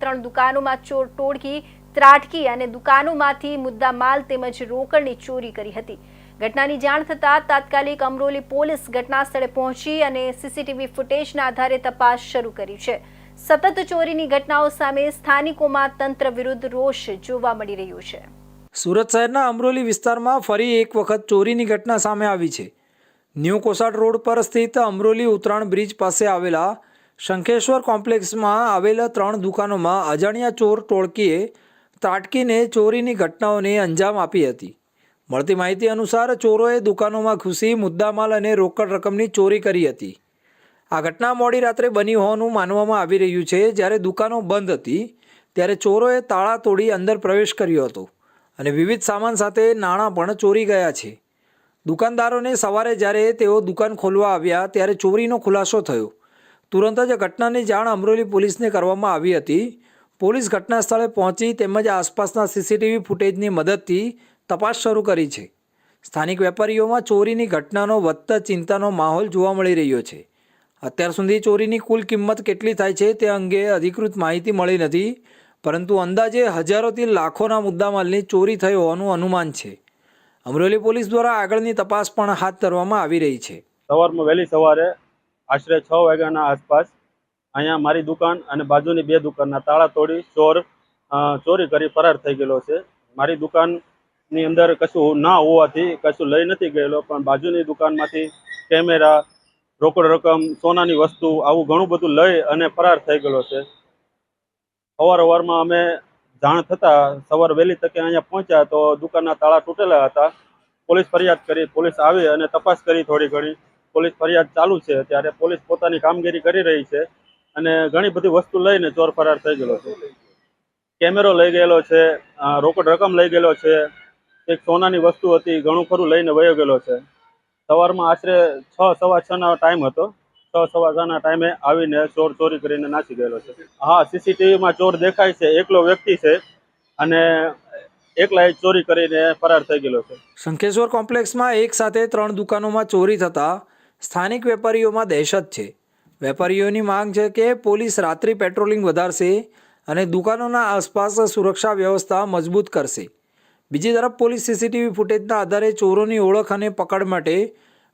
ત્રણ દુકાનોમાં ચોર ટોળકી, ત્રાટકી અને દુકાનોમાંથી મુદ્દા માલ તેમજ રોકડની ચોરી કરી હતી. ઘટનાની જાણ થતાં તાત્કાલિક અમરોલી પોલીસ ઘટના સ્થળે પહોંચી અને સીસીટીવી ફૂટેજના આધારે તપાસ શરૂ કરી છે. સતત ચોરીની ઘટનાઓ સામે સ્થાનિકોમાં તંત્ર વિરુદ્ધ રોષ જોવા મળી રહ્યો છે. સુરત શહેરના અમરોલી વિસ્તારમાં ફરી એક વખત ચોરીની ઘટના સામે આવી છે. ન્યૂ કોસાટ રોડ પર સ્થિત અમરોલી ઉત્તરાયણ બ્રિજ પાસે આવેલા શંખેશ્વર કોમ્પ્લેક્સમાં આવેલા ત્રણ દુકાનોમાં અજાણ્યા ચોર ટોળકીએ ત્રાટકીને ચોરીની ઘટનાઓને અંજામ આપી હતી. મળતી માહિતી અનુસાર ચોરોએ દુકાનોમાં ઘૂસી, મુદ્દામાલ અને રોકડ રકમની ચોરી કરી હતી. આ ઘટના મોડી રાત્રે બની હોવાનું માનવામાં આવી રહ્યું છે. જ્યારે દુકાનો બંધ હતી, ત્યારે ચોરોએ તાળા તોડી અંદર પ્રવેશ કર્યો હતો અને વિવિધ સામાન સાથે નાણાં પણ ચોરી ગયા છે. દુકાનદારોને સવારે જ્યારે તેઓ દુકાન ખોલવા આવ્યા, ત્યારે ચોરીનો ખુલાસો થયો. તુરંત જ ઘટનાની જાણ અમરોલી પોલીસને કરવામાં આવી હતી. પોલીસ ઘટના સ્થળે પહોંચી તેમજ આસપાસના સીસીટીવી ફૂટેજની મદદથી તપાસ શરૂ કરી છે. સ્થાનિક વેપારીઓમાં ચોરીની ઘટનાનો વધતા ચિંતાનો માહોલ જોવા મળી રહ્યો છે. અત્યાર સુધી ચોરીની કુલ કિંમત કેટલી થાય છે તે અંગે અધિકૃત માહિતી મળી નથી, પરંતુ અંદાજે હજારોથી લાખોના મુદ્દામાલની ચોરી થઈ હોવાનું અનુમાન છે. અમરેલી પોલીસ દ્વારા આગળની તપાસ પણ હાથ ધરવામાં આવી રહી છે. સવારમાં વહેલી સવારે આશરે છ વાગ્યાના આસપાસ અહીંયા મારી દુકાન અને બાજુની બે દુકાનના તાળા તોડી ચોર ચોરી કરી ફરાર થઈ ગયેલો છે. મારી દુકાનની અંદર કશું ના હોવાથી કશું લઈ નથી ગયેલો, પણ બાજુની દુકાનમાંથી કેમેરા, રોકડ રકમ, સોનાની વસ્તુ આવું ઘણું બધું લઈ અને ફરાર થઈ ગયેલો છે. અવારવારમાં અમે જાણ થતાં સવાર વહેલી તકે અહીંયા પહોંચ્યા તો દુકાનના તાળા તૂટેલા હતા. પોલીસ ફરિયાદ કરી, પોલીસ આવી અને તપાસ કરી થોડી ઘણી. પોલીસ ફરિયાદ ચાલુ છે ત્યારે પોલીસ પોતાની કામગીરી કરી રહી છે અને ઘણી બધી વસ્તુ લઈને ચોર ફરાર થઈ ગયેલો છે. કેમેરો લઈ ગયેલો છે રોકડ રકમ લઈ ગયેલો છે, એક સોનાની વસ્તુ હતી, ઘણું ખરું લઈને વયો ગયેલો છે. સવારમાં આશરે છ, સવા છ નો ટાઈમ હતો. છ, સવા છ ના ટાઈમે આવીને ચોર ચોરી કરીને નાસી ગયેલો છે. હા, સીસીટીવીમાં ચોર દેખાય છે, એકલો વ્યક્તિ છે અને એકલા એ ચોરી કરીને ફરાર થઈ ગયેલો છે. શંખેશ્વર કોમ્પ્લેક્સમાં એક સાથે ત્રણ દુકાનોમાં ચોરી થતાં સ્થાનિક વેપારીઓમાં દહેશત છે. વેપારીઓની માંગ છે કે પોલીસ રાત્રિ પેટ્રોલિંગ વધારશે અને દુકાનોના આસપાસ સુરક્ષા વ્યવસ્થા મજબૂત કરશે. બીજી તરફ પોલીસ સીસીટીવી ફૂટેજના આધારે ચોરોની ઓળખ અને પકડ માટે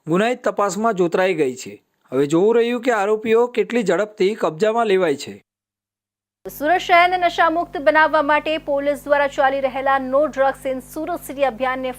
ગુનાહિત તપાસમાં જોતરાઈ ગઈ છે. હવે જોવું રહ્યું કે આરોપીઓ કેટલી ઝડપથી કબજામાં લેવાય છે. સુરત શહેરને નશામુક્ત બનાવવા માટે પોલીસ દ્વારા ચાલી રહેલા no drugs in Surat city અભિયાનને